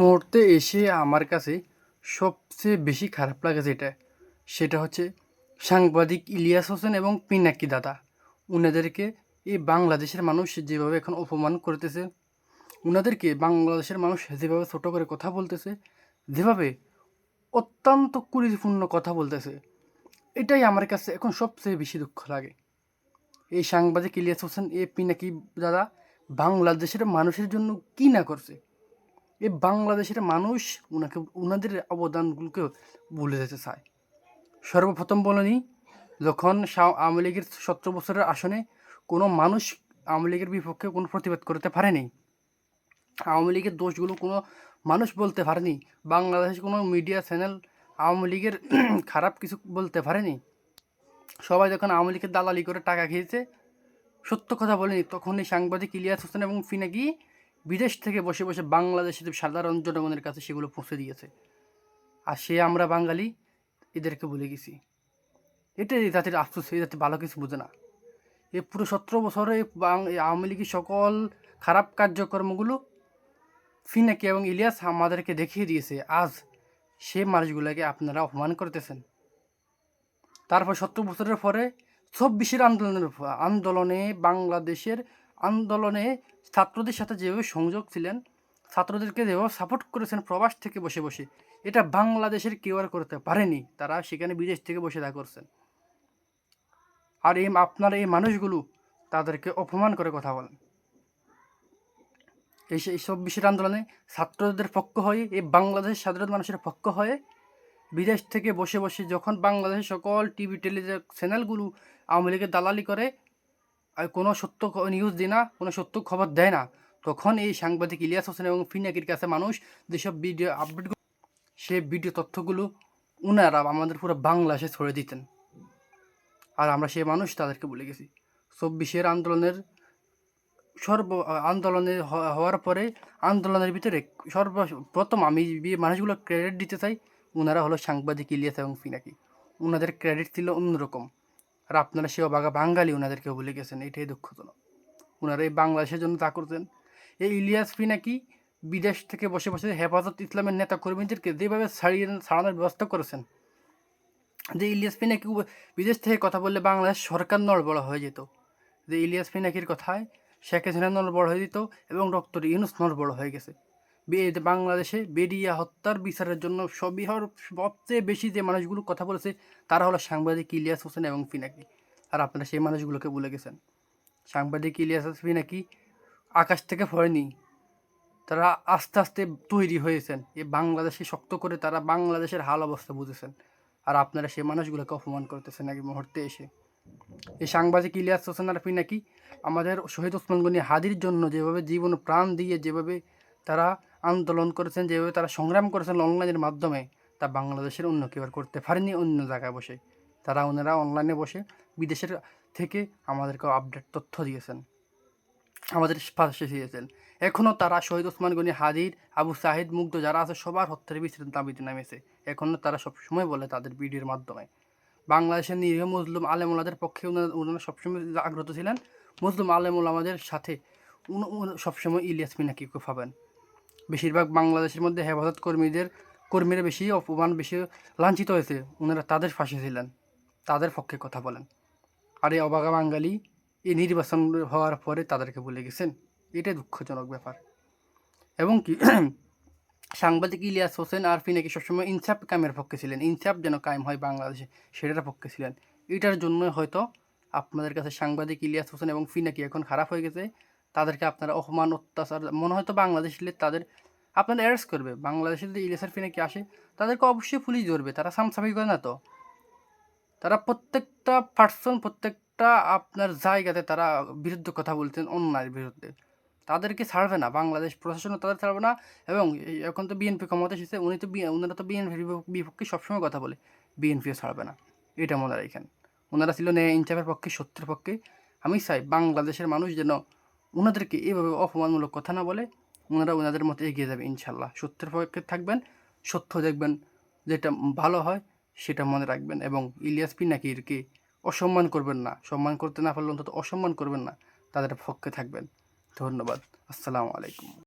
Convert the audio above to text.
মুহূর্তে এসে আমার কাছে সবচেয়ে বেশি খারাপ লাগে যেটা, সেটা হচ্ছে সাংবাদিক ইলিয়াস হোসেন এবং পিনাকি দাদা। উনাদেরকে এই বাংলাদেশের মানুষ যেভাবে এখন অপমান করতেছে, উনাদেরকে বাংলাদেশের মানুষ যেভাবে ছোট করে কথা বলতেছে, যেভাবে অত্যন্ত কুরুচিপূর্ণ কথা বলতেছে, এটাই আমার কাছে এখন সবচেয়ে বেশি দুঃখ লাগে। এই সাংবাদিক ইলিয়াস হোসেন, এ পিনাকি দাদা বাংলাদেশের মানুষের জন্য কী না করছে? এই বাংলাদেশের মানুষ ওনাকে ওনাদের অবদানগুলোকে ভুলে যেতে চায়। সর্বপ্রথম বলেনি যখন আওয়ামী লীগের সতেরো বছরের আসনে কোনো মানুষ আওয়ামী লীগের বিপক্ষে কোনো প্রতিবাদ করতে পারেনি, আওয়ামী লীগের দোষগুলো কোনো মানুষ বলতে পারেনি, বাংলাদেশের কোনো মিডিয়া চ্যানেল আওয়ামী লীগের খারাপ কিছু বলতে পারেনি, সবাই যখন আওয়ামী লীগের দালালি করে টাকা খেয়েছে, সত্য কথা বলেনি তখন এই সাংবাদিক ইলিয়াস হোসেন এবং ফিনাকি বিদেশ থেকে বসে বসে বাংলাদেশের সাধারণ জনগণের কাছে সেগুলো পৌঁছে দিয়েছে। আর সে আমরা বাঙালি, এদেরকে বলে গেছি। এটাই জাতির আফসোস, এই জাতি ভালো কিছু বোঝে না। এই পুরো সতেরো বছরে আওয়ামী লীগের সকল খারাপ কার্যক্রমগুলো ফিনাকি এবং ইলিয়াস আমাদেরকে দেখিয়ে দিয়েছে। আজ সে মানুষগুলোকে আপনারা অপমান করতেছেন। তারপর সত্তর বছরের পরে চব্বিশের আন্দোলনের আন্দোলনে বাংলাদেশের আন্দোলনে ছাত্রদের সাথে যেভাবে সংযোগ ছিলেন ছাত্রদেরকে যেভাবে সাপোর্ট করেছেন প্রবাস থেকে বসে বসে, এটা বাংলাদেশের কেউ আর করতে পারেনি। তারা সেখানে বিদেশ থেকে বসে তা করছেন। আর এই আপনার এই মানুষগুলো তাদেরকে অপমান করে কথা বলেন। এই সে- এই চব্বিশের আন্দোলনে ছাত্রদের পক্ষ হয়ে, এই বাংলাদেশের সাধারণ মানুষের পক্ষ হয়ে বিদেশ থেকে বসে বসে যখন বাংলাদেশের সকল টিভি টেলি চ্যানেলগুলো আওয়ামী লীগের দালালি করে কোনো সত্য নিউজ দেয় না, কোনো সত্য খবর দেয় না। তখন এই সাংবাদিক ইলিয়াস হোসেন এবং ফিনাকির কাছে মানুষ যেসব ভিডিও আপডেট সে ভিডিও তথ্যগুলো উনারা আমাদের পুরো বাংলাদেশে ছড়ে দিতেন। আর আমরা সেই মানুষ তাদেরকে বলে গেছি। চব্বিশের আন্দোলনের সর্ব, আন্দোলনে হওয়ার পরে আন্দোলনের ভিতরে সর্বপ্রথম আমি মানুষগুলো ক্রেডিট দিতে চাই ওনারা হলো সাংবাদিক ইলিয়াস এবং ফিনাকি। ওনাদের ক্রেডিট ছিল অন্যরকম। আর আপনারা সেও বাগা বাঙালি ওনাদেরকে ভুলে গেছেন, এটাই দুঃখজনক। ওনারা এই বাংলাদেশের জন্য তা করতেন। এই ইলিয়াস ফি নাকি বিদেশ থেকে বসে বসে হেফাজত ইসলামের নেতা কর্মীদেরকে যেভাবে ছাড়িয়ে ছাড়ানোর ব্যবস্থা করেছেন, যে ইলিয়াস ফিনাকি উ- বিদেশ থেকে কথা বললে বাংলাদেশ সরকার নড়বড় হয়ে যেত, যে ইলিয়াস ফিনাকির কথায় শেখ হাসিনা নড়বড় হয়ে যেত এবং ডক্টর ইউনুস নড়বড় হয়ে গেছে। বাংলাদেশে বেরিয়া হত্যার বিচারের জন্য সবিহর সবচেয়ে বেশি যে মানুষগুলো কথা বলেছে, তারা হলো সাংবাদিক ইলিয়াস হোসেন এবং ফিনাকি। আর আপনারা সেই মানুষগুলোকে ভুলে গেছেন। সাংবাদিক ইলিয়াস ফিনাকি আকাশ থেকে পড়েনি তারা আস্তে আস্তে তৈরি হয়েছেন। এই বাংলাদেশে শক্ত করে তারা বাংলাদেশের হাল অবস্থা বুঝেছেন। আর আপনারা সেই মানুষগুলোকে অপমান করতেছেন এক মুহূর্তে এসে। এই সাংবাদিক ইলিয়াস হোসেন আর নাকি আমাদের শহীদ ওসমান গনি হাদির জন্য যেভাবে জীবন প্রাণ দিয়ে যেভাবে তারা আন্দোলন করেছেন, যেভাবে তারা সংগ্রাম করেছেন অনলাইনের মাধ্যমে, তা বাংলাদেশের অন্য কেউ আর করতে পারেনি অন্য জায়গায় বসে। তারা ওনারা অনলাইনে বসে বিদেশের থেকে আমাদেরকে আপডেট তথ্য দিয়েছেন, আমাদের পাশে দিয়েছেন এখনও তারা শহীদ ওসমান গনি হাদির আবু সাহিদ, মুগ্ধ যারা আছে, সবার হত্যার বিচারের দাবিতে নামেছে। এখনও তারা সবসময় বলে তাদের ভিডিওর মাধ্যমে। বাংলাদেশের নিরীহ মুসলিম আলেমুলাদের পক্ষে ওনারা সবসময় আগ্রত ছিলেন। মুসলিম আলেমুলামাদের সাথে উন- উন- সবসময় ইলিয়াস মিনাকিকে পাবেন বেশিরভাগ বাংলাদেশের মধ্যে হেফাজত কর্মীদের, কর্মীরা বেশি, অপমান বেশি লাঞ্ছিত হয়েছে। ওনারা তাদের পাশে ছিলেন তাদের পক্ষে কথা বলেন। আর এই অবাগা বাঙালি এই নির্বাচন হওয়ার পরে তাদেরকে বলে গেছেন, এটাই দুঃখজনক ব্যাপার। এবং কি, সাংবাদিক ইলিয়াস হোসেন আর ফিনাকি সবসময় ইনসাফ কামের পক্ষে ছিলেন? ইনসাফ যেন কায়েম হয় বাংলাদেশে, সেটার পক্ষে ছিলেন। এটার জন্য হয়তো আপনাদের কাছে সাংবাদিক ইলিয়াস হোসেন এবং ফিনাকি এখন খারাপ হয়ে গেছে। তাদেরকে আপনারা অপমান, অত্যাচার, মনে হয়তো বাংলাদেশ তাদের আপনারা অ্যারেস্ট করবে। বাংলাদেশে যদি ইলিয়াসের ফিনাকি আসে? তাদেরকে অবশ্যই পুলিশ ধরবে। তারা সামসাফি করে না তো? তারা প্রত্যেকটা পার্সন প্রত্যেকটা আপনার জায়গাতে তারা বিরুদ্ধে কথা বলতেন অন্যায়ের বিরুদ্ধে। তাদেরকে ছাড়বে না। বাংলাদেশ প্রশাসনও তাদের ছাড়বে না এবং এখন তো বিএনপি ক্ষমতা এসেছে, উনি তো ওনারা তো বিএনপির বিপক্ষে সবসময় কথা বলে। বিএনপিও ছাড়বে না। এটা মনে রাখেন। ওনারা ছিল ন্যায় ইনসাফের পক্ষে সত্যের পক্ষে। আমি চাই বাংলাদেশের মানুষ যেন ওনাদেরকে এইভাবে অপমানমূলক কথা না বলে ওনারা ওনাদের মতো এগিয়ে যাবে, ইনশাল্লাহ। সত্যের পক্ষে থাকবেন, সত্য দেখবেন, যেটা ভালো হয় সেটা মনে রাখবেন এবং ইলিয়াস পিনাকিরকে অসম্মান করবেন না। সম্মান করতে না পারলে অন্তত অসম্মান করবেন না। তাদের পক্ষে থাকবেন। ধন্যবাদ। আসসালামু আলাইকুম।